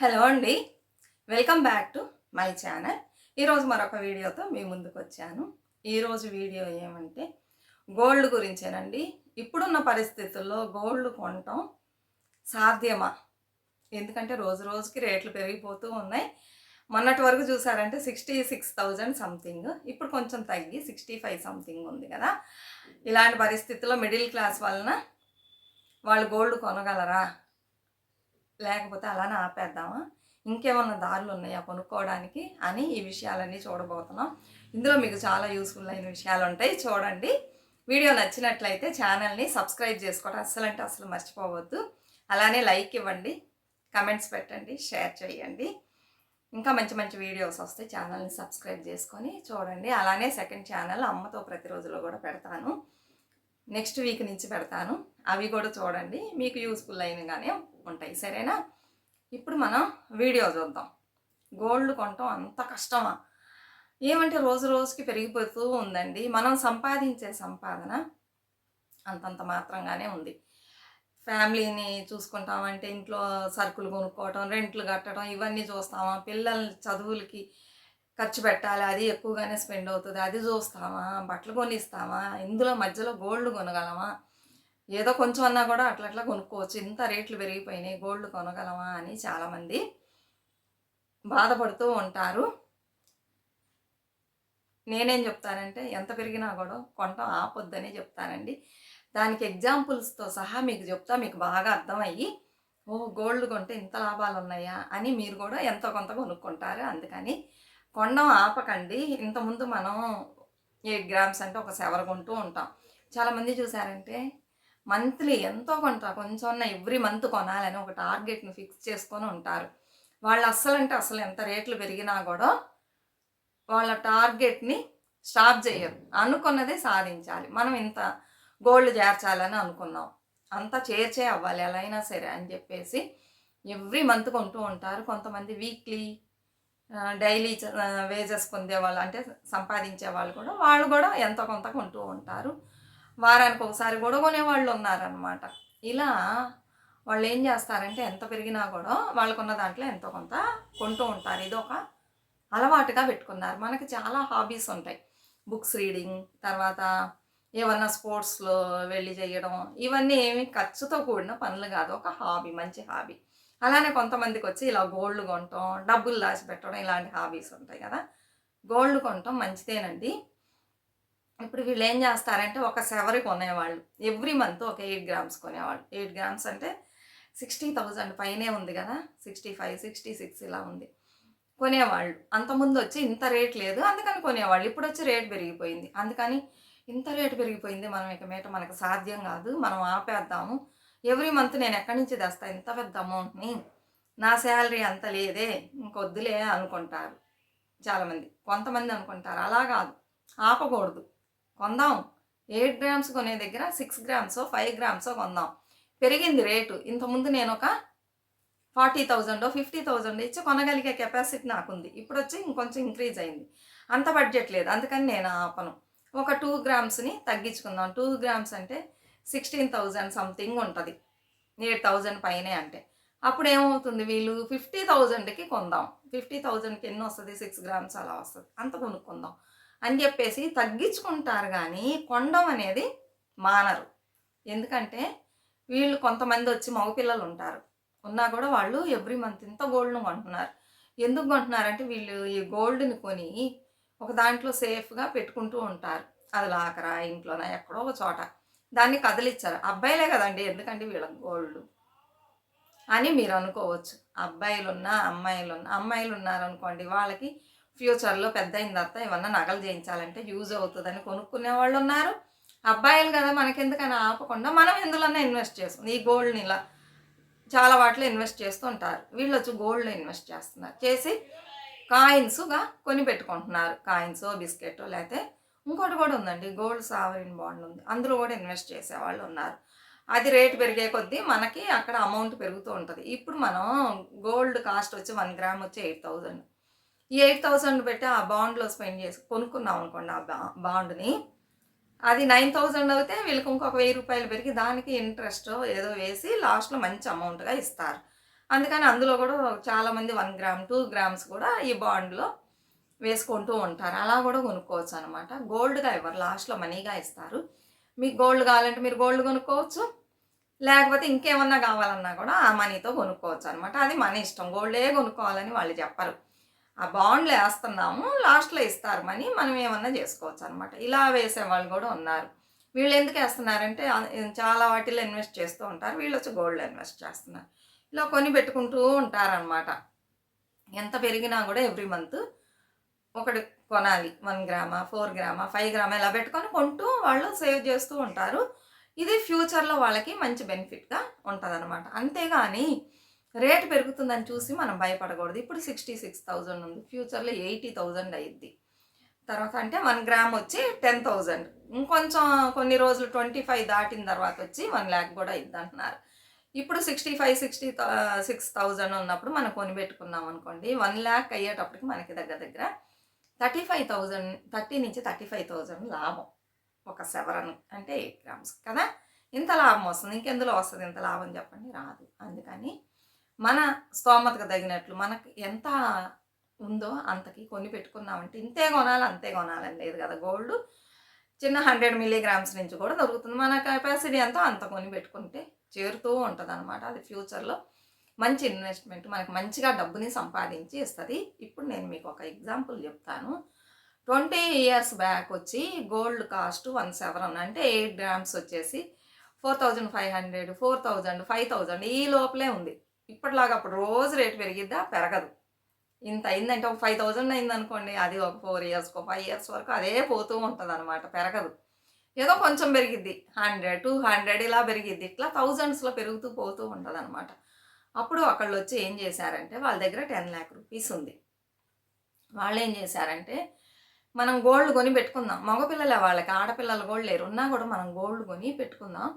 Hello అండి. Welcome back to my channel. ఈరోజు మరొక వీడియోతో మీ ముందుకు వచ్చాను. ఈరోజు వీడియో ఏమంటే గోల్డ్ గురించేనండి. ఇప్పుడున్న పరిస్థితుల్లో గోల్డ్ కొనటం సాధ్యమా? ఎందుకంటే రోజు రోజుకి రేట్లు పెరిగిపోతూ ఉన్నాయి. మొన్నటి వరకు చూసారంటే సిక్స్టీ సిక్స్ థౌజండ్ సంథింగ్ ఇప్పుడు కొంచెం తగ్గి సిక్స్టీ ఫైవ్ సంథింగ్ ఉంది కదా. ఇలాంటి పరిస్థితుల్లో మిడిల్ క్లాస్ వలన వాళ్ళు గోల్డ్ కొనగలరా? లేకపోతే అలానే ఆపేద్దామా? ఇంకేమన్నా దారులు ఉన్నాయా కొనుక్కోవడానికి అని ఈ విషయాలన్నీ చూడబోతున్నాం. ఇందులో మీకు చాలా యూస్ఫుల్ అయిన విషయాలు ఉంటాయి. చూడండి. వీడియో నచ్చినట్లయితే ఛానల్ని సబ్స్క్రైబ్ చేసుకోవడం అస్సలు అంటే అసలు మర్చిపోవద్దు. అలానే లైక్ ఇవ్వండి. కమెంట్స్ పెట్టండి. షేర్ చేయండి. ఇంకా మంచి మంచి వీడియోస్ వస్తాయి. ఛానల్ని సబ్స్క్రైబ్ చేసుకొని చూడండి. అలానే సెకండ్ ఛానల్ అమ్మతో ప్రతిరోజులో కూడా పెడతాను. నెక్స్ట్ వీక్ నుంచి పెడతాను. అవి కూడా చూడండి. మీకు యూస్ఫుల్ అయినగానే ఉంటాయి సరేనా? ఇప్పుడు మనం వీడియో చూద్దాం. గోల్డ్ కొనటం అంత కష్టమా? ఏమంటే రోజు రోజుకి పెరిగిపోతూ ఉందండి. మనం సంపాదించే సంపాదన అంతంత మాత్రంగానే ఉంది. ఫ్యామిలీని చూసుకుంటామంటే ఇంట్లో సరుకులు కొనుక్కోవటం రెంట్లు కట్టడం ఇవన్నీ చూస్తామా? పిల్లల చదువులకి ఖర్చు పెట్టాలి అది ఎక్కువగానే స్పెండ్ అవుతుంది. అది చూస్తామా? బట్టలు కొనిస్తామా? ఇందులో మధ్యలో గోల్డ్ కొనగలమా? ఏదో కొంచెం అన్నా కూడా అట్లా అట్లా కొనుక్కోవచ్చు. ఇంత రేట్లు పెరిగిపోయినాయి. గోల్డ్ కొనగలమా అని చాలామంది బాధపడుతూ ఉంటారు. నేనేం చెప్తానంటే ఎంత పెరిగినా కూడా కొనటం ఆపొద్దని చెప్తానండి. దానికి ఎగ్జాంపుల్స్తో సహా మీకు చెప్తా మీకు బాగా అర్థమయ్యి ఓ గోల్డ్ కొంటే ఇంత లాభాలు ఉన్నాయా అని మీరు కూడా ఎంతో కొంత కొనుక్కుంటారు. అందుకని కొండం ఆపకండి. ఇంతకుముందు మనం ఎయిట్ గ్రామ్స్ అంటే ఒక సెవర్ కొంటూ ఉంటాం. చాలామంది చూసారంటే మంత్లీ ఎంతో కొంత కొంచెం ఎవ్రీ మంత్ కొనాలని ఒక టార్గెట్ని ఫిక్స్ చేసుకొని ఉంటారు. వాళ్ళు అస్సలు అంటే అసలు ఎంత రేట్లు పెరిగినా కూడా వాళ్ళ టార్గెట్ని స్టాప్ చేయరు. అనుకున్నదే సాధించాలి. మనం ఇంత గోల్డ్ చేర్చాలని అనుకున్నాం. అంతా చేర్చే అవ్వాలి. ఎలా అయినా సరే అని చెప్పేసి ఎవ్రీ మంత్ కొంటూ ఉంటారు. కొంతమంది వీక్లీ డైలీ వేజెస్ పొందే వాళ్ళు అంటే సంపాదించే వాళ్ళు కూడా వాళ్ళు కూడా ఎంతో కొంత కొంటూ ఉంటారు. వారానికి ఒకసారి కూడా కొనేవాళ్ళు ఉన్నారనమాట ఇలా వాళ్ళు ఏం చేస్తారంటే ఎంత పెరిగినా కూడా వాళ్ళకున్న దాంట్లో ఎంతో కొంత కొంటూ ఉంటారు. ఇది ఒక అలవాటుగా పెట్టుకున్నారు. మనకి చాలా హాబీస్ ఉంటాయి. బుక్స్ రీడింగ్ తర్వాత ఏమన్నా స్పోర్ట్స్లో వెళ్ళి చేయడం ఇవన్నీ ఏమి ఖర్చుతో కూడిన పనులు కాదు. ఒక హాబీ మంచి హాబీ. అలానే కొంతమందికి వచ్చి ఇలా గోల్డ్ కొనటం డబ్బులు దాచిపెట్టడం ఇలాంటి హాబీస్ ఉంటాయి కదా. గోల్డ్ కొనటం మంచిదేనండి. ఇప్పుడు వీళ్ళు ఏం చేస్తారంటే ఒక సెవరి కొనేవాళ్ళు. ఎవ్రీ మంత్ ఒక ఎయిట్ గ్రామ్స్ కొనేవాళ్ళు. ఎయిట్ గ్రామ్స్ అంటే సిక్స్టీ థౌజండ్ పైనే ఉంది కదా. సిక్స్టీ ఫైవ్ సిక్స్టీ సిక్స్ ఇలా ఉంది. కొనేవాళ్ళు. అంతకుముందు వచ్చి ఇంత రేట్ లేదు. అందుకని కొనేవాళ్ళు. ఇప్పుడు వచ్చి రేట్ పెరిగిపోయింది. అందుకని ఇంత రేటు పెరిగిపోయింది మనం ఇక మీట మనకు సాధ్యం కాదు. మనం ఆపేద్దాము. ఎవ్రీ మంత్ నేను ఎక్కడి నుంచి తెస్తా? ఇంత పెద్ద అమౌంట్ని? నా శాలరీ అంత లేదే? ఇంకొద్దులే అనుకుంటారు. చాలామంది. కొంతమంది అనుకుంటారు. అలా కాదు. ఆపకూడదు. కొందాం. ఎయిట్ గ్రామ్స్ కొనే దగ్గర సిక్స్ గ్రామ్స్ ఫైవ్ గ్రామ్స్ కొందాం. పెరిగింది రేటు. ఇంతకుముందు నేను ఒక ఫార్టీ థౌజండ్ ఫిఫ్టీ థౌజండ్ ఇచ్చి కొనగలిగే కెపాసిటీ నాకుంది. ఇప్పుడు వచ్చి ఇంకొంచెం ఇంక్రీజ్ అయింది. అంత బడ్జెట్ లేదు. అందుకని నేను ఆపను. ఒక టూ గ్రామ్స్ని తగ్గించుకుందాం. టూ గ్రామ్స్ అంటే సిక్స్టీన్ థౌజండ్ సంథింగ్ ఉంటుంది. ఎయిట్ థౌజండ్ పైనే అంటే. అప్పుడు ఏమవుతుంది వీళ్ళు ఫిఫ్టీ థౌజండ్కి కొందాం. ఫిఫ్టీ థౌజండ్కి ఎన్ని వస్తుంది సిక్స్ గ్రామ్స్ అలా వస్తుంది. అంత కొనుక్కుందాం. అని చెప్పేసి తగ్గించుకుంటారు కానీ కొండం అనేది మానరు. ఎందుకంటే వీళ్ళు కొంతమంది వచ్చి మగపిల్లలు ఉంటారు. ఉన్నా కూడా వాళ్ళు ఎవ్రీ మంత్ ఇంత గోల్డ్ను కొంటున్నారు. ఎందుకు కొంటున్నారంటే వీళ్ళు ఈ గోల్డ్ని కొని ఒక దాంట్లో సేఫ్గా పెట్టుకుంటూ ఉంటారు. అది లాకరా ఇంట్లోనా ఎక్కడో ఒక చోట. దాన్ని కదిలిచ్చారు. అబ్బాయిలే కదండి ఎందుకంటే వీళ్ళ గోల్డ్ అని మీరు అనుకోవచ్చు. అబ్బాయిలున్నా అమ్మాయిలున్నా అమ్మాయిలు ఉన్నారనుకోండి వాళ్ళకి ఫ్యూచర్లో పెద్ద అయిన తర్వాత ఏమన్నా నగలు చేయించాలంటే యూజ్ అవుతుందని కొనుక్కునే వాళ్ళు ఉన్నారు అబ్బాయిలు కదా మనకెందుకని ఆపకుండా మనం ఎందులోనే ఇన్వెస్ట్ చేస్తుంది ఈ గోల్డ్ని ఇలా చాలా వాటిలో ఇన్వెస్ట్ చేస్తుంటారు వీళ్ళు వచ్చి గోల్డ్లో ఇన్వెస్ట్ చేస్తున్నారు. చేసి కాయిన్స్గా కొని పెట్టుకుంటున్నారు. కాయిన్స్ బిస్కెట్ లేకపోతే ఇంకోటి కూడా ఉందండి. గోల్డ్ సావరిన్ బాండ్ ఉంది. అందులో కూడా ఇన్వెస్ట్ చేసే వాళ్ళు ఉన్నారు. అది రేటు పెరిగే కొద్దీ మనకి అక్కడ అమౌంట్ పెరుగుతూ ఉంటుంది. ఇప్పుడు మనం గోల్డ్ కాస్ట్ వచ్చి వన్ గ్రామ్ వచ్చి ఎయిట్ థౌజండ్. ఈ ఎయిట్ థౌజండ్ పెట్టి ఆ బాండ్లో స్పెండ్ చేసి కొనుక్కున్నాం అనుకోండి ఆ బా బాండ్ని. అది నైన్ థౌజండ్ అయితే వీళ్ళకి ఇంకొక వెయ్యి రూపాయలు పెరిగి దానికి ఇంట్రెస్ట్ ఏదో వేసి లాస్ట్లో మంచి అమౌంట్గా ఇస్తారు. అందుకని అందులో కూడా చాలామంది వన్ గ్రామ్ టూ గ్రామ్స్ కూడా ఈ బాండ్లో వేసుకుంటూ ఉంటారు. అలా కూడా కొనుక్కోవచ్చు అనమాట గోల్డ్గా ఇవ్వరు లాస్ట్లో మనీగా ఇస్తారు. మీకు గోల్డ్ కావాలంటే మీరు గోల్డ్ కొనుక్కోవచ్చు. లేకపోతే ఇంకేమన్నా కావాలన్నా కూడా ఆ మనీతో కొనుక్కోవచ్చు అనమాట అది మన ఇష్టం. గోల్డే కొనుక్కోవాలని వాళ్ళు చెప్పరు. ఆ బాండ్లు వేస్తున్నాము లాస్ట్లో ఇస్తారు మనీ మనం ఏమన్నా చేసుకోవచ్చు అనమాట ఇలా వేసే వాళ్ళు కూడా ఉన్నారు. వీళ్ళు ఎందుకు వేస్తున్నారంటే చాలా వాటిలో ఇన్వెస్ట్ చేస్తూ ఉంటారు వీళ్ళు వచ్చి గోల్డ్ ఇన్వెస్ట్ చేస్తున్నారు. ఇలా కొని పెట్టుకుంటూ ఉంటారనమాట ఎంత పెరిగినా కూడా ఎవ్రీ మంత్ ఒకటి కొనాలి వన్ గ్రామా ఫోర్ గ్రామా ఫైవ్ గ్రామా ఇలా పెట్టుకొని కొంటూ వాళ్ళు సేవ్ చేస్తూ ఉంటారు. ఇది ఫ్యూచర్లో వాళ్ళకి మంచి బెనిఫిట్గా ఉంటుంది అనమాట అంతేగాని రేటు పెరుగుతుందని చూసి మనం భయపడకూడదు. ఇప్పుడు సిక్స్టీ సిక్స్ థౌజండ్ ఉంది. ఫ్యూచర్లో ఎయిటీ థౌజండ్ అయ్యిద్ది తర్వాత అంటే వన్ గ్రామ్ వచ్చి టెన్ థౌజండ్. ఇంకొంచెం కొన్ని రోజులు ట్వంటీ ఫైవ్ దాటిన తర్వాత వచ్చి వన్ ల్యాక్ కూడా ఇద్ది అంటున్నారు. ఇప్పుడు sixty five sixty six thousand ఉన్నప్పుడు మనం కొనిపెట్టుకుందాం అనుకోండి వన్ ల్యాక్ అయ్యేటప్పటికి మనకి దగ్గర దగ్గర థర్టీ ఫైవ్ థౌజండ్ థర్టీ నుంచి థర్టీ ఫైవ్ థౌజండ్ లాభం. ఒక సెవరన్ అంటే ఎయిట్ గ్రామ్స్. కదా? ఇంత లాభం వస్తుంది. ఇంకెందులో వస్తుంది? ఇంత లాభం చెప్పండి. రాదు. అందుకని మన స్తోమతకు తగినట్లు మనకు ఎంత ఉందో అంతకి కొని పెట్టుకున్నామంటే ఇంతే కొనాలి అంతే కొనాలని లేదు కదా గోల్డ్. చిన్న హండ్రెడ్ మిలీగ్రామ్స్ నుంచి కూడా దొరుకుతుంది. మన కెపాసిటీ ఎంతో అంత కొని పెట్టుకుంటే చేరుతూ ఉంటుంది అనమాట అది ఫ్యూచర్లో. మంచి ఇన్వెస్ట్మెంట్ మనకు మంచిగా డబ్బుని సంపాదించి ఇస్తుంది. ఇప్పుడు నేను మీకు ఒక ఎగ్జాంపుల్ చెప్తాను. ట్వంటీ ఇయర్స్ బ్యాక్ వచ్చి గోల్డ్ కాస్ట్ వన్ సెవెన్ అంటే ఎయిట్ గ్రామ్స్ వచ్చేసి four thousand five hundred four thousand five thousand ఈ లోపలే ఉంది. ఇప్పటిలాగా అప్పుడు రోజు రేటు పెరిగిద్దా? పెరగదు. ఇంత అయిందంటే ఒక ఫైవ్ థౌజండ్ అయింది అనుకోండి అది ఒక ఫోర్ ఇయర్స్ ఫైవ్ ఇయర్స్ వరకు అదే పోతూ ఉంటుంది అనమాట పెరగదు. ఏదో కొంచెం పెరిగిద్ది హండ్రెడ్ టూ హండ్రెడ్ ఇలా పెరిగిద్ది ఇట్లా థౌజండ్స్లో పెరుగుతూ పోతూ ఉంటుంది అనమాట అప్పుడు ఒకళ్ళు వచ్చి ఏం చేశారంటే వాళ్ళ దగ్గర టెన్ ల్యాక్ రూపీస్ ఉంది. వాళ్ళు ఏం చేశారంటే మనం గోల్డ్ కొని పెట్టుకుందాం. మగపిల్లలే వాళ్ళకి ఆడపిల్లలు గోల్డ్ లేరు ఉన్నా కూడా మనం గోల్డ్ కొని పెట్టుకుందాం.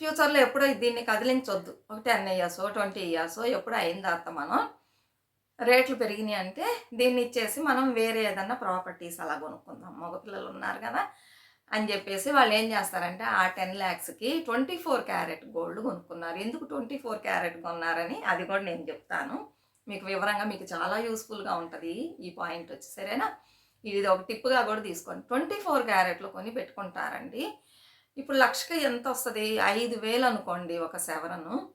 ఫ్యూచర్లో ఎప్పుడో దీన్ని కదిలించొద్దు. ఒక టెన్ ఇయర్స్ ట్వంటీ ఇయర్స్ ఎప్పుడో అయిన తర్వాత మనం. రేట్లు పెరిగినాయి అంటే దీన్ని ఇచ్చేసి మనం వేరే ఏదన్నా ప్రాపర్టీస్ అలా కొనుక్కుందాం. మగపిల్లలు ఉన్నారు కదా అని చెప్పేసి వాళ్ళు ఏం చేస్తారంటే ఆ టెన్ ల్యాక్స్కి ట్వంటీ ఫోర్ క్యారెట్ గోల్డ్ కొనుక్కున్నారు. ఎందుకు ట్వంటీ ఫోర్ క్యారెట్ కొన్నారని అది కూడా నేను చెప్తాను. మీకు వివరంగా మీకు చాలా యూస్ఫుల్గా ఉంటుంది ఈ పాయింట్ వచ్చి. సరేనా? ఇది ఒక టిప్గా కూడా తీసుకోండి. ట్వంటీ ఫోర్ క్యారెట్లు కొని పెట్టుకుంటారండి. ఇప్పుడు లక్షకి ఎంత వస్తుంది ఐదు వేలు అనుకోండి ఒక సెవరను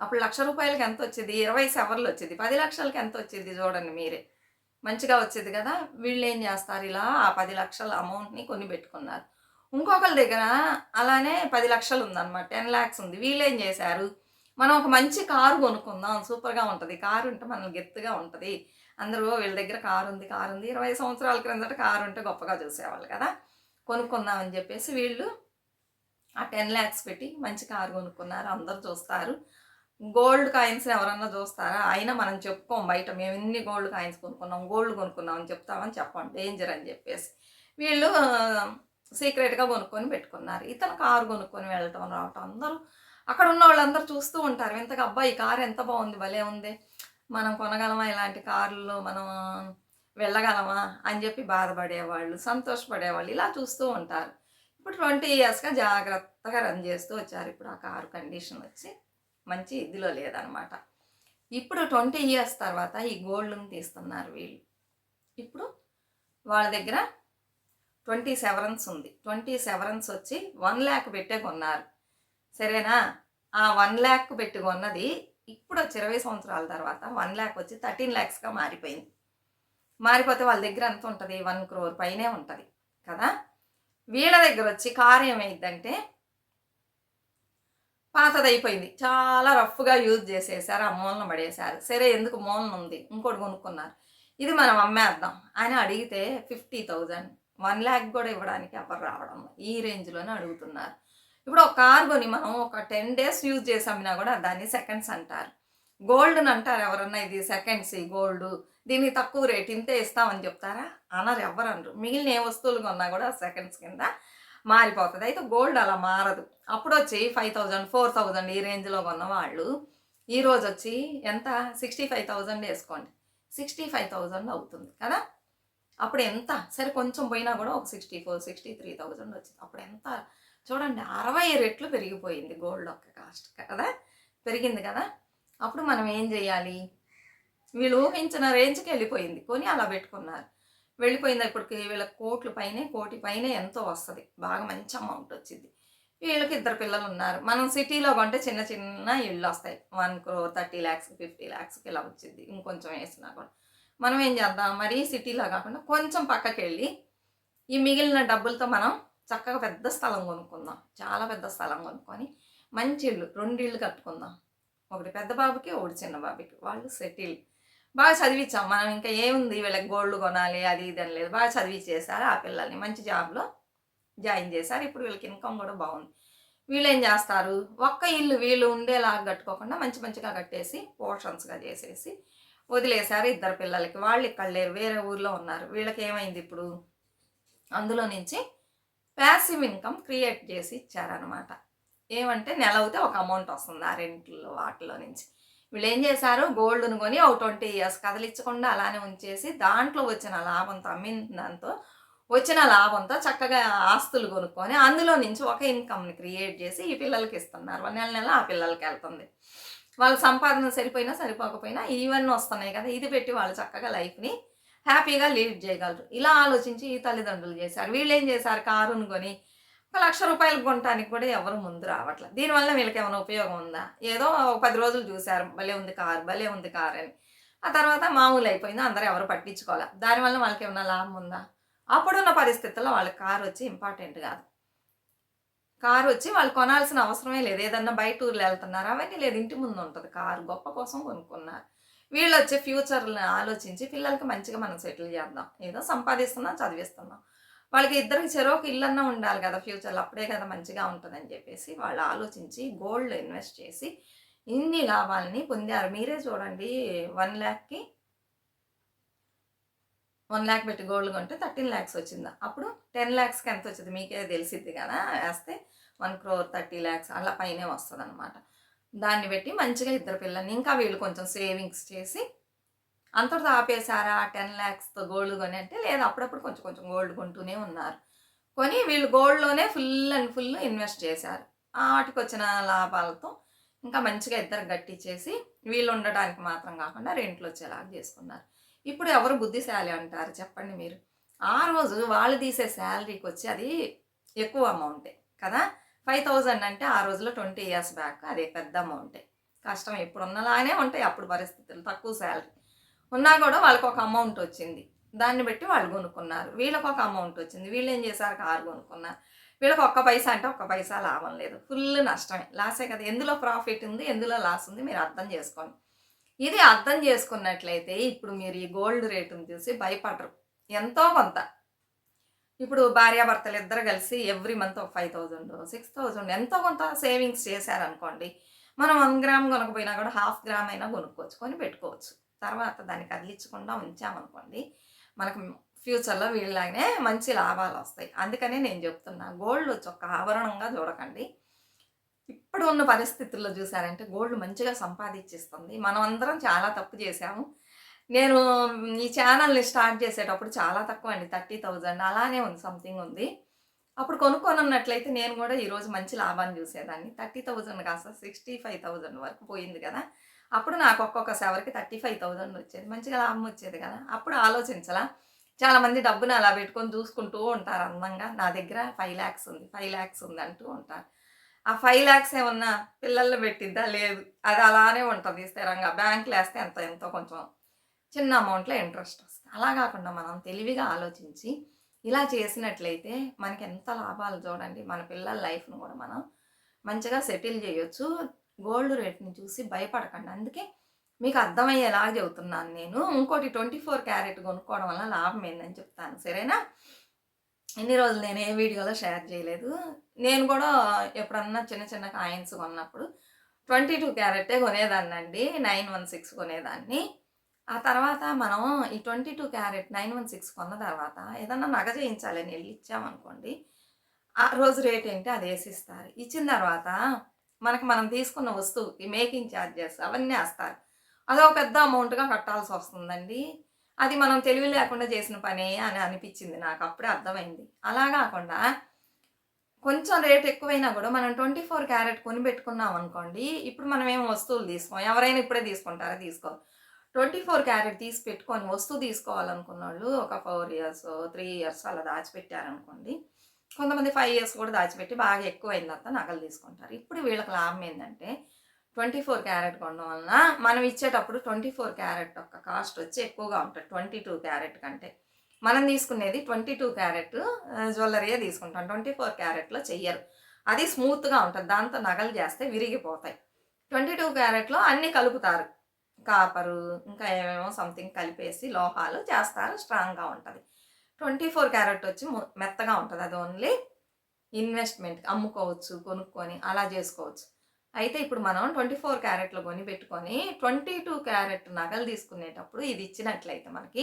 అప్పుడు లక్ష రూపాయలకి ఎంత వచ్చేది ఇరవై సెవర్లు వచ్చేది. పది లక్షలకి ఎంత వచ్చేది చూడండి మీరే. మంచిగా వచ్చేది కదా? వీళ్ళు ఏం చేస్తారు? ఇలా ఆ పది లక్షల అమౌంట్ని కొని పెట్టుకున్నారు. ఇంకొకరి దగ్గర అలానే పది లక్షలు ఉందన్నమాట. టెన్ ల్యాక్స్ ఉంది. వీళ్ళు ఏం చేశారు? మనం ఒక మంచి కారు కొనుక్కుందాం. సూపర్గా ఉంటుంది. కారు ఉంటే మనల్ని గెత్తుగా ఉంటుంది. అందరూ వీళ్ళ దగ్గర కారు ఉంది కారు ఉంది. ఇరవై సంవత్సరాల క్రిందట కారు ఉంటే గొప్పగా చూసేవాళ్ళు కదా? కొనుక్కుందామని చెప్పేసి వీళ్ళు ఆ టెన్ ల్యాక్స్ పెట్టి మంచి కారు కొనుక్కున్నారు. అందరు చూస్తారు. గోల్డ్ కాయిన్స్ ఎవరన్నా చూస్తారా? అయినా మనం చెప్పుకోం బయట మేము ఇన్ని గోల్డ్ కాయిన్స్ కొనుక్కున్నాం గోల్డ్ కొనుక్కున్నాం అని చెప్తామని చెప్పం డేంజర్ అని చెప్పేసి. వీళ్ళు సీక్రెట్గా కొనుక్కొని పెట్టుకున్నారు. ఇతను కారు కొనుక్కొని వెళ్ళటం రావటం అందరూ అక్కడ ఉన్న వాళ్ళందరూ చూస్తూ ఉంటారు. ఇంతకు అబ్బాయి ఈ కారు ఎంత బాగుంది భలే ఉంది. మనం కొనగలమా? ఇలాంటి కార్లలో మనం వెళ్ళగలమా? అని చెప్పి బాధపడేవాళ్ళు సంతోషపడేవాళ్ళు ఇలా చూస్తూ ఉంటారు. ఇప్పుడు ట్వంటీ ఇయర్స్గా జాగ్రత్తగా రన్ చేస్తూ వచ్చారు. ఇప్పుడు ఆ కారు కండిషన్ వచ్చి మంచి ఇదిలో లేదనమాట. ఇప్పుడు ట్వంటీ ఇయర్స్ తర్వాత ఈ గోల్డ్ను తీస్తున్నారు వీళ్ళు. ఇప్పుడు వాళ్ళ దగ్గర ట్వంటీ సెవెరన్స్ ఉంది. ట్వంటీ సెవెరన్స్ వచ్చి వన్ ల్యాక్ పెట్టే కొన్నారు. సరేనా? ఆ వన్ ల్యాక్ పెట్టి కొన్నది ఇప్పుడు వచ్చి ఇరవై సంవత్సరాల తర్వాత వన్ ల్యాక్ వచ్చి థర్టీన్ ల్యాక్స్గా మారిపోయింది. మారిపోతే వాళ్ళ దగ్గర ఎంత ఉంటుంది? వన్ క్రోర్ పైనే ఉంటుంది. కదా? వీళ్ళ దగ్గర వచ్చి కార్యం ఏంటంటే పాతదైపోయింది. చాలా రఫ్గా యూజ్ చేసేసారు ఆ మూలన పడేశారు. సరే ఎందుకు మూలన ఉంది? ఇంకోటి కొనుక్కున్నారు. ఇది మనం అమ్మేద్దాం అని అడిగితే ఫిఫ్టీ థౌజండ్ వన్ ల్యాక్ కూడా ఇవ్వడానికి ఎవరు రావడం? ఈ రేంజ్లోనే అడుగుతున్నారు. ఇప్పుడు ఒక కార్ కొని మనం ఒక టెన్ డేస్ యూజ్ చేసి అమ్మినా కూడా దాన్ని సెకండ్స్ అంటారు. గోల్డ్ అంటారు ఎవరన్నా ఇది సెకండ్స్ ఈ గోల్డ్ దీనికి తక్కువ రేట్ ఇంతే ఇస్తామని చెప్తారా? అనరు ఎవరు అనరు. మిగిలిన ఏ వస్తువులు కొన్నా కూడా సెకండ్స్ కింద మారిపోతుంది. అయితే గోల్డ్ అలా మారదు. అప్పుడు వచ్చి ఫైవ్ థౌజండ్ ఫోర్ థౌజండ్ ఈ రేంజ్లో కొన్న వాళ్ళు ఈ రోజు వచ్చి ఎంత? సిక్స్టీ ఫైవ్ థౌజండ్ వేసుకోండి. సిక్స్టీ ఫైవ్ థౌజండ్ అవుతుంది కదా? అప్పుడు ఎంత? సరే కొంచెం పోయినా కూడా ఒక sixty four sixty three thousand వచ్చింది. అప్పుడు ఎంత? చూడండి అరవై రెట్లు పెరిగిపోయింది గోల్డ్ యొక్క కాస్ట్ కదా? పెరిగింది కదా? అప్పుడు మనం ఏం చేయాలి? వీళ్ళు ఊహించిన రేంజ్కి వెళ్ళిపోయింది. కొని అలా పెట్టుకున్నారు. వెళ్ళిపోయింది ఇప్పటికి వీళ్ళ కోట్లు పైనే కోటి పైనే ఎంతో వస్తుంది. బాగా మంచి అమౌంట్ వచ్చింది. వీళ్ళకి ఇద్దరు పిల్లలు ఉన్నారు. మనం సిటీలో కొంటే చిన్న చిన్న ఇళ్ళు వస్తాయి. One crore thirty lakhs fifty ల్యాక్స్కి ఇలా వచ్చింది. ఇంకొంచెం వేసినా కూడా. మనం ఏం చేద్దాం? మరీ సిటీలో కాకుండా కొంచెం పక్కకి వెళ్ళి ఈ మిగిలిన డబ్బులతో మనం చక్కగా పెద్ద స్థలం కొనుక్కుందాం. చాలా పెద్ద స్థలం కొనుక్కొని మంచి ఇల్లు రెండు ఇళ్ళు కట్టుకుందాం. ఒకటి పెద్ద బాబుకి ఒకటి చిన్న బాబుకి. వాళ్ళు సెటిల్ బాగా చదివించాం మనం ఇంకా ఏముంది? వీళ్ళకి గోల్డ్ కొనాలి అది ఇది అని లేదు. బాగా చదివించేసారు ఆ పిల్లల్ని. మంచి జాబ్లో జాయిన్ చేశారు. ఇప్పుడు వీళ్ళకి ఇన్కమ్ కూడా బాగుంది. వీళ్ళు ఏం చేస్తారు? ఒక్క ఇల్లు వీళ్ళు ఉండేలాగా కట్టుకోకుండా మంచి మంచిగా కట్టేసి పోర్షన్స్గా చేసేసి వదిలేశారు ఇద్దరు పిల్లలకి. వాళ్ళు ఇక్కడ లేరు. వేరే ఊర్లో ఉన్నారు. వీళ్ళకి ఏమైంది ఇప్పుడు? అందులో నుంచి ప్యాసివ్ ఇన్కమ్ క్రియేట్ చేసి ఇచ్చారనమాట ఏమంటే నెల అవుతే ఒక అమౌంట్ వస్తుంది ఆ రెంట్లో వాటిలో నుంచి. వీళ్ళు ఏం చేశారు? గోల్డ్ను కొని ఒక ట్వంటీ ఇయర్స్ కదలిచ్చకుండా అలానే ఉంచేసి దాంట్లో వచ్చిన లాభంతో అమ్మిన దాంతో వచ్చిన లాభంతో చక్కగా ఆస్తులు కొనుక్కొని అందులో నుంచి ఒక ఇన్కమ్ని క్రియేట్ చేసి ఈ పిల్లలకి ఇస్తున్నారు. నెల నెల ఆ పిల్లలకి వెళ్తుంది. వాళ్ళ సంపాదన సరిపోయినా సరిపోకపోయినా ఇవన్నీ వస్తున్నాయి కదా ఇది పెట్టి వాళ్ళు చక్కగా లైఫ్ని హ్యాపీగా లీడ్ చేయగలరు. ఇలా ఆలోచించి ఈ తల్లిదండ్రులు చేశారు. వీళ్ళు ఏం చేశారు? కారును కొని లక్ష రూపాయలు కొనడానికి కూడా ఎవరు ముందు రావట్లేదు. దీనివల్ల వీళ్ళకి ఏమైనా ఉపయోగం ఉందా? ఏదో ఒక పది రోజులు చూశారు. భలే ఉంది కారు భలే ఉంది కారు అని. ఆ తర్వాత మామూలు అయిపోయింది. అందరూ ఎవరు పట్టించుకోవాలి? దానివల్ల వాళ్ళకి ఏమైనా లాభం ఉందా? అప్పుడున్న పరిస్థితుల్లో వాళ్ళకి కారు వచ్చి ఇంపార్టెంట్ కాదు. కారు వచ్చి వాళ్ళు కొనాల్సిన అవసరమే లేదు. ఏదన్నా బయట ఊర్లు వెళ్తున్నారా? అవన్నీ లేదు. ఇంటి ముందు ఉంటుంది. కారు గొప్ప కోసం కొనుక్కున్నారు. వీళ్ళు వచ్చే ఫ్యూచర్ని ఆలోచించి పిల్లలకి మంచిగా మనం సెటిల్ చేద్దాం. ఏదో సంపాదిస్తున్నాం చదివిస్తున్నాం. వాళ్ళకి ఇద్దరికి చెరువుకి ఇల్లన్నా ఉండాలి కదా ఫ్యూచర్లో. అప్పుడే కదా మంచిగా ఉంటుందని చెప్పేసి వాళ్ళు ఆలోచించి గోల్డ్ ఇన్వెస్ట్ చేసి ఇన్ని లాభాలని పొందారు. మీరే చూడండి వన్ ల్యాక్కి వన్ ల్యాక్ పెట్టి గోల్డ్ కొంటే థర్టీన్ ల్యాక్స్ వచ్చిందా? అప్పుడు టెన్ ల్యాక్స్కి ఎంత వచ్చింది? మీకే తెలిసిద్ది కదా వేస్తే వన్ క్రోర్ థర్టీ ల్యాక్స్ అలా పైనే వస్తుంది అనమాట దాన్ని పెట్టి మంచిగా ఇద్దరు పిల్లల్ని ఇంకా వీళ్ళు కొంచెం సేవింగ్స్ చేసి అంతటితో ఆపేశారా? టెన్ ల్యాక్స్తో గోల్డ్ కొని అంటే లేదు అప్పుడప్పుడు కొంచెం కొంచెం గోల్డ్ కొంటూనే ఉన్నారు. కొని వీళ్ళు గోల్డ్లోనే ఫుల్ అండ్ ఫుల్ ఇన్వెస్ట్ చేశారు. వాటికి వచ్చిన లాభాలతో ఇంకా మంచిగా ఇద్దరు గట్టిచ్చేసి వీళ్ళు ఉండడానికి మాత్రం కాకుండా రెంట్లు వచ్చేలాగా చేసుకున్నారు. ఇప్పుడు ఎవరు బుద్ధిశాలి అంటారు? చెప్పండి మీరు. ఆ రోజు వాళ్ళు తీసే శాలరీకి వచ్చి అది ఎక్కువ అమౌంటే కదా? ఫైవ్ థౌజండ్ అంటే ఆ రోజులో ట్వంటీ ఇయర్స్ బ్యాక్ అది పెద్ద అమౌంటే కష్టం ఎప్పుడున్నలానే ఉంటాయి అప్పుడు పరిస్థితులు. తక్కువ శాలరీ ఉన్నా కూడా వాళ్ళకి ఒక అమౌంట్ వచ్చింది. దాన్ని బట్టి వాళ్ళు కొనుక్కున్నారు. వీళ్ళకి ఒక అమౌంట్ వచ్చింది. వీళ్ళు ఏం చేశారు? కారు కొనుక్కున్నారు. వీళ్ళకి ఒక్క పైసా అంటే ఒక్క పైసా లాభం లేదు. ఫుల్ నష్టమే. లాసే కదా. ఎందులో ప్రాఫిట్ ఉంది? ఎందులో లాస్ ఉంది? మీరు అర్థం చేసుకోండి. ఇది అర్థం చేసుకున్నట్లయితే ఇప్పుడు మీరు ఈ గోల్డ్ రేటును చూసి భయపడరు. ఎంతో కొంత. ఇప్పుడు భార్యాభర్తలు ఇద్దరు కలిసి ఎవ్రీ మంత్ ఒక ఫైవ్ థౌజండ్ సిక్స్ థౌజండ్ ఎంతో కొంత సేవింగ్స్ చేశారనుకోండి మనం వన్ గ్రామ్ కొనకపోయినా కూడా హాఫ్ గ్రామ్ అయినా కొనుక్కోవచ్చు. కొని పెట్టుకోవచ్చు. తర్వాత దాన్ని కదిలించకుండా ఉంచామనుకోండి మనకు ఫ్యూచర్లో వీళ్ళనే మంచి లాభాలు వస్తాయి. అందుకనే నేను చెప్తున్నా గోల్డ్ చొక్క ఆవరణంగా ఆభరణంగా చూడకండి. ఇప్పుడు ఉన్న పరిస్థితుల్లో చూసారంటే గోల్డ్ మంచిగా సంపాదించిస్తుంది. మనం అందరం చాలా తప్పు చేసాము నేను ఈ ఛానల్ని స్టార్ట్ చేసేటప్పుడు చాలా తక్కువ అండి థర్టీ థౌజండ్ అలానే ఉంది సంథింగ్ ఉంది. అప్పుడు కొనుక్కొనున్నట్లయితే నేను కూడా ఈరోజు మంచి లాభాన్ని చూసేదాన్ని. థర్టీ థౌజండ్ కాస్త సిక్స్టీ ఫైవ్ థౌజండ్ వరకు పోయింది కదా. అప్పుడు నాకు ఒక్కొక్క సెవర్కి థర్టీ ఫైవ్ థౌజండ్ వచ్చేది. మంచిగా లాభం వచ్చేది కదా. అప్పుడు ఆలోచించాలా. చాలామంది డబ్బును అలా పెట్టుకొని చూసుకుంటూ ఉంటారు అందంగా. నా దగ్గర ఫైవ్ ల్యాక్స్ ఉంది ఫైవ్ ల్యాక్స్ ఉంది అంటూ ఉంటారు. ఆ ఫైవ్ ల్యాక్స్ ఏమన్నా పిల్లల్లో పెట్టిద్దా? లేదు. అది అలానే ఉంటుంది స్థిరంగా. బ్యాంకులో వేస్తే ఎంత ఎంతో కొంచెం చిన్న అమౌంట్లో ఇంట్రెస్ట్ వస్తుంది. అలా కాకుండా మనం తెలివిగా ఆలోచించి ఇలా చేసినట్లయితే మనకి ఎంత లాభాలు చూడండి. మన పిల్లల లైఫ్ను కూడా మనం మంచిగా సెటిల్ చేయొచ్చు. గోల్డ్ రేట్ని చూసి భయపడకండి. అందుకే మీకు అర్థమయ్యేలా చెబుతున్నాను నేను. ఇంకోటి ట్వంటీ ఫోర్ క్యారెట్ కొనుక్కోవడం వల్ల లాభం ఏందని చెప్తాను. సరేనా? ఇన్ని రోజులు నేను ఏ వీడియోలో షేర్ చేయలేదు. నేను కూడా ఎప్పుడన్నా చిన్న చిన్న కాయిన్స్ కొన్నప్పుడు ట్వంటీ టూ క్యారెట్టే కొనేదాన్ని అండి నైన్ వన్ సిక్స్ కొనేదాన్ని. ఆ తర్వాత మనం ఈ twenty two carat nine one six కొన్న తర్వాత ఏదన్నా నగ చేయించాలని వెళ్ళి ఇచ్చామనుకోండి ఆ రోజు రేట్ ఏంటి అది వేసిస్తారు ఇచ్చిన తర్వాత మనకు మనం తీసుకున్న వస్తువుకి మేకింగ్ ఛార్జెస్ అవన్నీ వేస్తారు. అదో పెద్ద అమౌంట్గా కట్టాల్సి వస్తుందండి. అది మనం తెలివి లేకుండా చేసిన పనే అని అనిపించింది నాకు. అప్పుడే అర్థమైంది. అలా కాకుండా కొంచెం రేట్ ఎక్కువైనా కూడా మనం ట్వంటీ ఫోర్ క్యారెట్ కొని పెట్టుకున్నాం అనుకోండి ఇప్పుడు మనం ఏం వస్తువులు తీసుకోం? ఎవరైనా ఇప్పుడే తీసుకుంటారా? తీసుకో. ట్వంటీ ఫోర్ క్యారెట్ తీసి పెట్టుకొని వస్తువు తీసుకోవాలనుకున్న వాళ్ళు ఒక ఫోర్ ఇయర్స్ త్రీ ఇయర్స్ అలా దాచిపెట్టారనుకోండి కొంతమంది ఫైవ్ ఇయర్స్ కూడా దాచిపెట్టి బాగా ఎక్కువ అయిన తర్వాత నగలు తీసుకుంటారు. ఇప్పుడు వీళ్ళకి లాభం ఏంటంటే ట్వంటీ ఫోర్ క్యారెట్ కొనడం వలన మనం ఇచ్చేటప్పుడు ట్వంటీ ఫోర్ క్యారెట్ యొక్క కాస్ట్ వచ్చి ఎక్కువగా ఉంటుంది. ట్వంటీ టూ క్యారెట్ కంటే. మనం తీసుకునేది ట్వంటీ టూ క్యారెట్ జ్యువెలరీయే తీసుకుంటాం. ట్వంటీ ఫోర్ క్యారెట్లో చెయ్యరు. అది స్మూత్గా ఉంటుంది. దాంతో నగలు చేస్తే విరిగిపోతాయి. ట్వంటీ టూ క్యారెట్లో అన్నీ కలుపుతారు. కాపరు ఇంకా ఏమేమో సంథింగ్ కలిపేసి లోహాలు చేస్తారు. స్ట్రాంగ్గా ఉంటుంది. ట్వంటీ ఫోర్ క్యారెట్ వచ్చి మెత్తగా ఉంటుంది. అది ఓన్లీ ఇన్వెస్ట్మెంట్ అమ్ముకోవచ్చు కొనుక్కొని అలా చేసుకోవచ్చు. అయితే ఇప్పుడు మనం ట్వంటీ ఫోర్ క్యారెట్లు కొని పెట్టుకొని ట్వంటీ టూ క్యారెట్ నగలు తీసుకునేటప్పుడు ఇది ఇచ్చినట్లయితే మనకి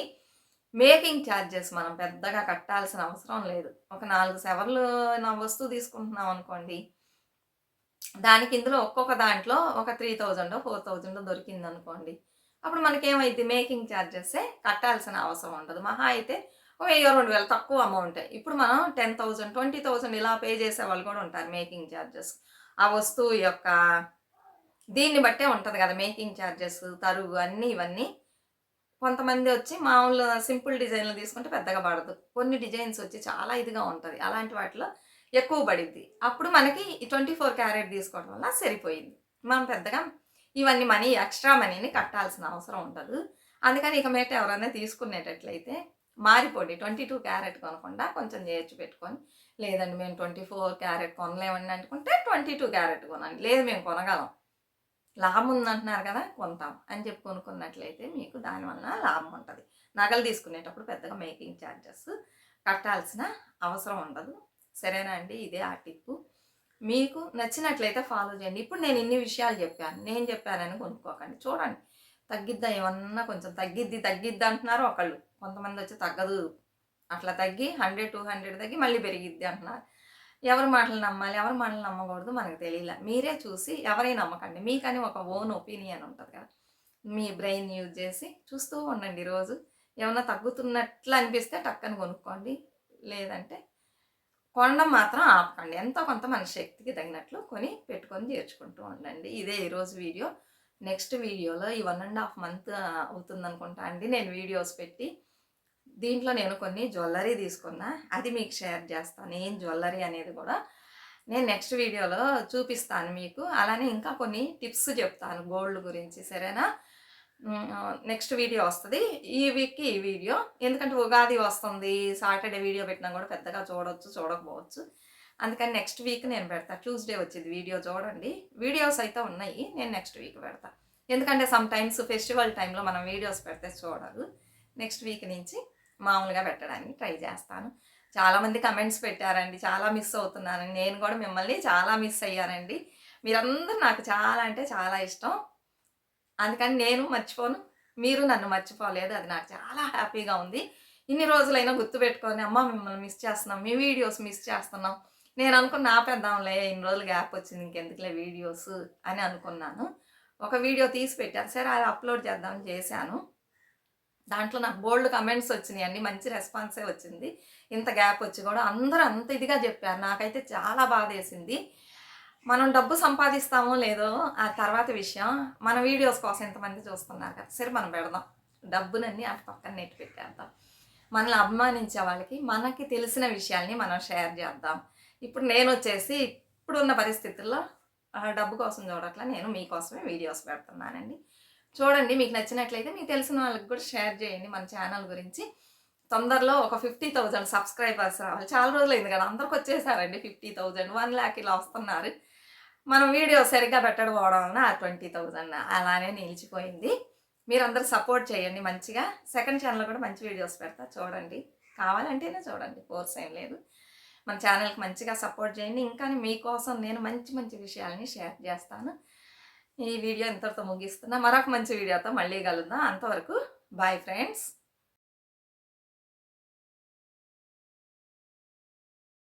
మేకింగ్ ఛార్జెస్ మనం పెద్దగా కట్టాల్సిన అవసరం లేదు. ఒక నాలుగు సెవర్లు నా వస్తువు తీసుకుంటున్నాం అనుకోండి దానికి ఇందులో ఒక్కొక్క దాంట్లో ఒక త్రీ థౌజండ్ ఫోర్ థౌజండ్ దొరికింది అనుకోండి అప్పుడు మనకేమైంది మేకింగ్ ఛార్జెస్ కట్టాల్సిన అవసరం ఉండదు. మహా అయితే వెయ్యి రెండు వేలు తక్కువ అమౌంట్. ఇప్పుడు మనం టెన్ థౌజండ్ ట్వంటీ థౌజండ్ ఇలా పే చేసే వాళ్ళు కూడా ఉంటారు మేకింగ్ ఛార్జెస్ ఆ వస్తువు యొక్క దీన్ని బట్టే ఉంటుంది కదా మేకింగ్ ఛార్జెస్ తరుగు అన్నీ ఇవన్నీ. కొంతమంది వచ్చి మామూలు సింపుల్ డిజైన్లు తీసుకుంటే పెద్దగా పడదు. కొన్ని డిజైన్స్ వచ్చి చాలా ఇదిగా ఉంటుంది. అలాంటి వాటిలో ఎక్కువ పడిద్ది. అప్పుడు మనకి ట్వంటీ ఫోర్ క్యారెట్ తీసుకోవడం వల్ల సరిపోయింది. మనం పెద్దగా ఇవన్నీ మనీ ఎక్స్ట్రా మనీని కట్టాల్సిన అవసరం ఉండదు. అందుకని ఇక మీట ఎవరైనా తీసుకునేటట్లయితే మారిపోండి. ట్వంటీ టూ క్యారెట్ కొనకుండా కొంచెం చేర్చి పెట్టుకొని లేదండి మేము ట్వంటీ ఫోర్ క్యారెట్ కొనలేమండి అనుకుంటే ట్వంటీ టూ క్యారెట్ కొనండి. లేదు మేము కొనగలం. లాభం ఉందంటున్నారు కదా కొంటాం అని చెప్పి కొనుక్కున్నట్లయితే మీకు దానివల్ల లాభం ఉంటుంది. నగలు తీసుకునేటప్పుడు పెద్దగా మేకింగ్ ఛార్జెస్ కట్టాల్సిన అవసరం ఉండదు. సరేనా అండి? ఇదే ఆ టిప్పు. మీకు నచ్చినట్లయితే ఫాలో చేయండి. ఇప్పుడు నేను ఇన్ని విషయాలు చెప్పాను. నేను చెప్పానని కొనుక్కోకండి. చూడండి. తగ్గిద్దా ఏమన్నా కొంచెం తగ్గిద్ది తగ్గిద్ది అంటున్నారు ఒకళ్ళు. కొంతమంది వచ్చి తగ్గదు. అట్లా తగ్గి హండ్రెడ్ టూ హండ్రెడ్ తగ్గి మళ్ళీ పెరిగిద్ది అంటున్నారు. ఎవరి మాటలు నమ్మాలి ఎవరి మాటలు నమ్మకూడదు మనకు తెలియలే. మీరే చూసి ఎవరైనా నమ్మకండి. మీకని ఒక ఓన్ ఒపీనియన్ ఉంటుంది కదా. మీ బ్రెయిన్ యూజ్ చేసి చూస్తూ ఉండండి రోజు. ఏమన్నా తగ్గుతున్నట్లు అనిపిస్తే టక్కని కొనుక్కోండి. లేదంటే కొనడం మాత్రం ఆపకండి. ఎంతో కొంత మన శక్తికి తగినట్లు కొని పెట్టుకొని చేర్చుకుంటూ ఉండండి. ఇదే ఈరోజు వీడియో. నెక్స్ట్ వీడియోలో ఈ వన్ అండ్ హాఫ్ మంత్ అవుతుంది అనుకుంటా అండి. నేను వీడియోస్ పెట్టి దీంట్లో నేను కొన్ని జ్యువెలరీ తీసుకున్నా. అది మీకు షేర్ చేస్తాను ఏం జ్యువెలరీ అనేది కూడా నేను నెక్స్ట్ వీడియోలో చూపిస్తాను మీకు. అలానే ఇంకా కొన్ని టిప్స్ చెప్తాను గోల్డ్ గురించి. సరేనా? నెక్స్ట్ వీడియో వస్తుంది. ఈ వీక్కి ఈ వీడియో. ఎందుకంటే ఉగాది వస్తుంది. సాటర్డే వీడియో పెట్టినా కూడా పెద్దగా చూడవచ్చు చూడకపోవచ్చు. అందుకని నెక్స్ట్ వీక్ నేను పెడతా. ట్యూస్డే వచ్చింది వీడియో చూడండి. వీడియోస్ అయితే ఉన్నాయి. నేను నెక్స్ట్ వీక్ పెడతా. ఎందుకంటే సమ్ టైమ్స్ ఫెస్టివల్ టైంలో మనం వీడియోస్ పెడితే చూడరు. నెక్స్ట్ వీక్ నుంచి మామూలుగా పెట్టడానికి ట్రై చేస్తాను. చాలామంది కమెంట్స్ పెట్టారండి చాలా మిస్ అవుతున్నానండి నేను కూడా మిమ్మల్ని చాలా మిస్ అయ్యానండి. మీరందరూ నాకు చాలా అంటే చాలా ఇష్టం. అందుకని నేను మర్చిపోను. మీరు నన్ను మర్చిపోలేదు. అది నాకు చాలా హ్యాపీగా ఉంది. ఇన్ని రోజులైనా గుర్తుపెట్టుకొని అమ్మ మిమ్మల్ని మిస్ చేస్తున్నాం. మీ వీడియోస్ మిస్ చేస్తున్నాం. నేను అనుకున్న ఆపేద్దాంలే ఇన్ని రోజులు గ్యాప్ వచ్చింది ఇంకెందుకులే వీడియోస్ అని అనుకున్నాను. ఒక వీడియో తీసి పెట్టాను. సరే అది అప్లోడ్ చేద్దామని చేశాను. దాంట్లో నాకు బోల్డ్ కమెంట్స్ వచ్చినాయి. అన్ని మంచి రెస్పాన్సే వచ్చింది. ఇంత గ్యాప్ వచ్చి కూడా అందరూ అంత ఇదిగా చెప్పారు. నాకైతే చాలా బాధ వేసింది. మనం డబ్బు సంపాదిస్తామో లేదో ఆ తర్వాత విషయం. మన వీడియోస్ కోసం ఎంతమంది చూస్తున్నారు కదా. సరే మనం పెడదాం. డబ్బునన్నీ అటు పక్కన నెట్టి పెట్టేద్దాం. మనల్ని అభిమానించే వాళ్ళకి మనకి తెలిసిన విషయాల్ని మనం షేర్ చేద్దాం. ఇప్పుడు నేను వచ్చేసి ఇప్పుడున్న పరిస్థితుల్లో ఆ డబ్బు కోసం చూడట్లా నేను మీకోసమే వీడియోస్ పెడుతున్నానండి. చూడండి మీకు నచ్చినట్లయితే మీకు తెలిసిన వాళ్ళకి కూడా షేర్ చేయండి మన ఛానల్ గురించి. తొందరలో ఒక ఫిఫ్టీ థౌజండ్ సబ్స్క్రైబర్స్ రావాలి. చాలా రోజులైంది కదా అందరికి వచ్చేసారండి ఫిఫ్టీ థౌజండ్ వన్ ల్యాక్ ఇలా వస్తున్నారు. మనం వీడియో సరిగ్గా పెట్టకపోవడం వలన ఆ ట్వంటీ థౌజండ్ అలానే నిలిచిపోయింది. మీరందరూ సపోర్ట్ చేయండి మంచిగా. సెకండ్ ఛానల్ కూడా మంచి వీడియోస్ పెడతా చూడండి. కావాలంటేనే చూడండి కోర్స్ ఏం లేదు. మన ఛానల్కి మంచిగా సపోర్ట్ చేయండి. ఇంకా మీకోసం నేను మంచి మంచి విషయాలని షేర్ చేస్తాను. ఈ వీడియో ఇంతటితో ముగిస్తున్నా. మరొక మంచి వీడియోతో మళ్ళీ కలుద్దాం. అంతవరకు బాయ్ ఫ్రెండ్స్.